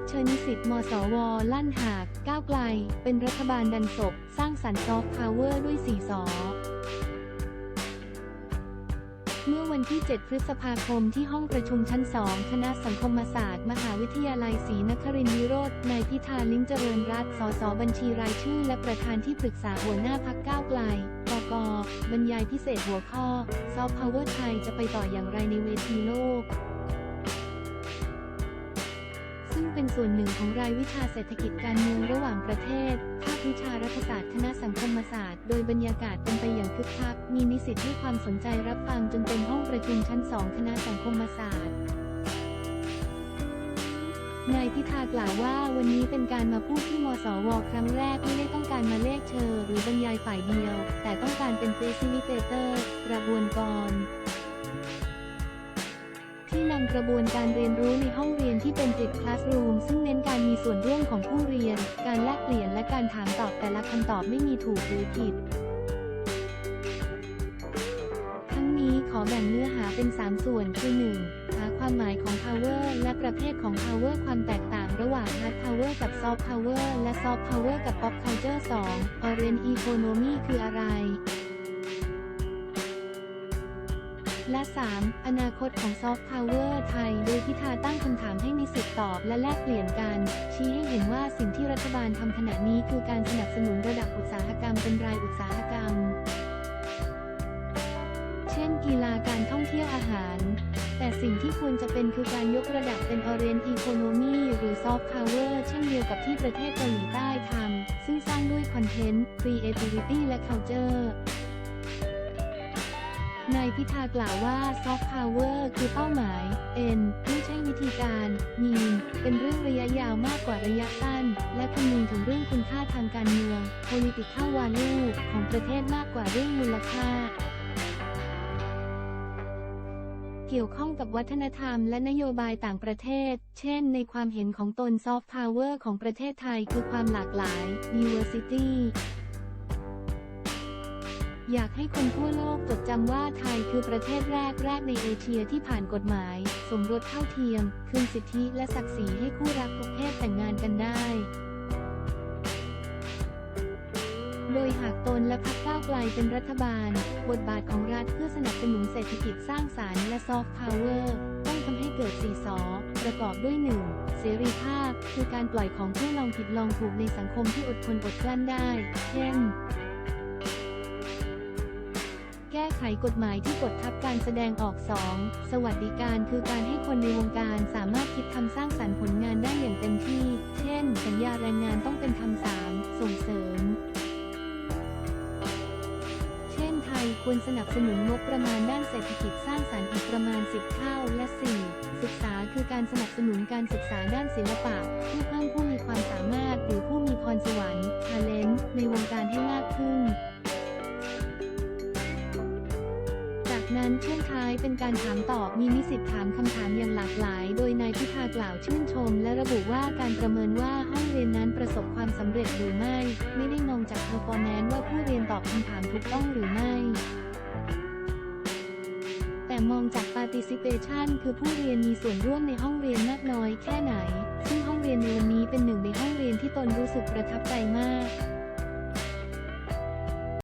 กเชิญนิสิตมสว ลั่นหาก ก้าวไกล เป็นรัฐบาลดันศพ สร้างสรรค์ซอฟต์พาวเวอร์ด้วยสีสอเมื่อวันที่ 7 พฤษภาคมที่ห้องประชุมชั้น 2 คณะสังคมศาสตร์ มหาวิทยาลัยศรีนครินทร์วิโรธนายพิธาลิ้มเจริญรัตน์สสบัญชีรายชื่อ และประธานที่ปรึกษาหัวหน้าพักก้าวไกลกกบรรยายพิเศษหัวข้อ ซอฟต์พาวเวอร์ไทยจะไปต่ออย่างไรในเวทีโลก เป็นส่วนหนึ่งของรายวิชาเศรษฐกิจการเมืองระหว่างประเทศ ภาควิชารัฐศาสตร์คณะสังคมศาสตร์ โดยบรรยากาศเป็นไปอย่างคึกคัก มีนิสิตให้ความสนใจรับฟังจนเต็มห้องประชุมชั้น 2 คณะสังคมศาสตร์นายพิธากล่าวว่าวันนี้เป็นการมาพูดที่มสว ครั้งแรกไม่ได้ต้องการมาเลขเชอร์หรือบรรยายฝ่ายเดียว แต่ต้องการเป็น facilitator กระบวนการำกระบวนการเรียนรู้ในห้องเรียนที่เป็นติดคลาสรูมซึ่งเน้นการมีส่วนร่วมของผู้เรียน การแลกเปลี่ยนและการถามตอบแต่ละคำตอบไม่มีถูกหรือผิด ทั้งนี้ขอแบ่งเนื้อหาเป็น 3 ส่วนคือ 1. หาความหมายของ power และประเภทของ power ความแตกต่างระหว่าง hard power กับ soft power และ soft power กับ pop culture 2. orient economy คืออะไร และ 3. อนาคตของซอฟต์พาวเวอร์ไทย โดยพิธาตั้งคำถามให้นิสิตตอบและแลกเปลี่ยนกัน ชี้ให้เห็นว่าสิ่งที่รัฐบาลทำขณะนี้คือการสนับสนุนระดับอุตสาหกรรมเป็นรายอุตสาหกรรม เช่นกีฬาการท่องเที่ยวอาหารแต่สิ่งที่ควรจะเป็นคือการยกระดับเป็น Orient Economy หรือ Soft Power เช่นเดียวกับที่ประเทศเกาหลีใต้ทำ ซึ่งสร้างด้วยคอนเทนต์ Creativity และ Culture นายพิธากล่าวว่า Soft Power คือเป้าหมาย N ไม่ใช่วิธีการ Mean เป็นเรื่องระยะยาวมากกว่าระยะสั้น และคำนึงถึงเรื่องคุณค่าทางการเมือง Political Value ของประเทศมากกว่าเรื่องมูลค่า เกี่ยวข้องกับวัฒนธรรมและนโยบายต่างประเทศ เช่นในความเห็นของตน Soft Power ของประเทศไทยคือความหลากหลาย Diversity อยากให้คนทั่วโลกจดจำว่าไทยคือประเทศแรกแรกในเอเชียที่ผ่านกฎหมาย สมรสเท่าเทียม คืนสิทธิและศักดิ์ศรีให้คู่รักทุกเพศแต่งงานกันได้ โดยหากตนและพรรคก้าวไกลเป็นรัฐบาล บทบาทของรัฐเพื่อสนับสนุนเศรษฐกิจสร้างสารรค์และซอฟต์พาวเวอร์ต้องทำให้เกิดสีสอประกอบด้วย 1. เสรีภาพ คือการปล่อยของผู้ลองผิดลองถูกในสังคมที่อดทนอดกลั้นได้ เช่น ก้ไขกฎหมายที่กดทับการแสดงออก 2. สวัสดิการคือการให้คนในวงการสามารถคิดทำสร้างสรรค์ผลงานได้อย่างเต็มที่ เช่น สัญญาแรงงานต้องเป็นธรรมสามส่งเสริม เช่นไทยควรสนับสนุนงบประมาณด้านเศรษฐกิจสร้างสรรค์อีกประมาณ 10 เท่าและ 4. ศึกษาคือการสนับสนุนการศึกษาด้านศิลปะเพื่อเพิ่มผู้มีความสามารถหรือผู้มีพรสวรรค์ talent ในวงการให้มากขึ้น นั้นช่วงท้ายเป็นการถามตอบมีนิสิตถามคำถามอย่างหลากหลาย โดยนายพิธากล่าวชื่นชม และระบุว่าการประเมินว่าห้องเรียนนั้นประสบความสำเร็จหรือไม่ ไม่ได้มองจาก performance ว่าผู้เรียนตอบคำถามถูกต้องหรือไม่แต่มองจาก participation คือผู้เรียนมีส่วนร่วมในห้องเรียนมากน้อยแค่ไหน ซึ่งห้องเรียนในวันนี้เป็นหนึ่งในห้องเรียนที่ตนรู้สึกประทับใจมาก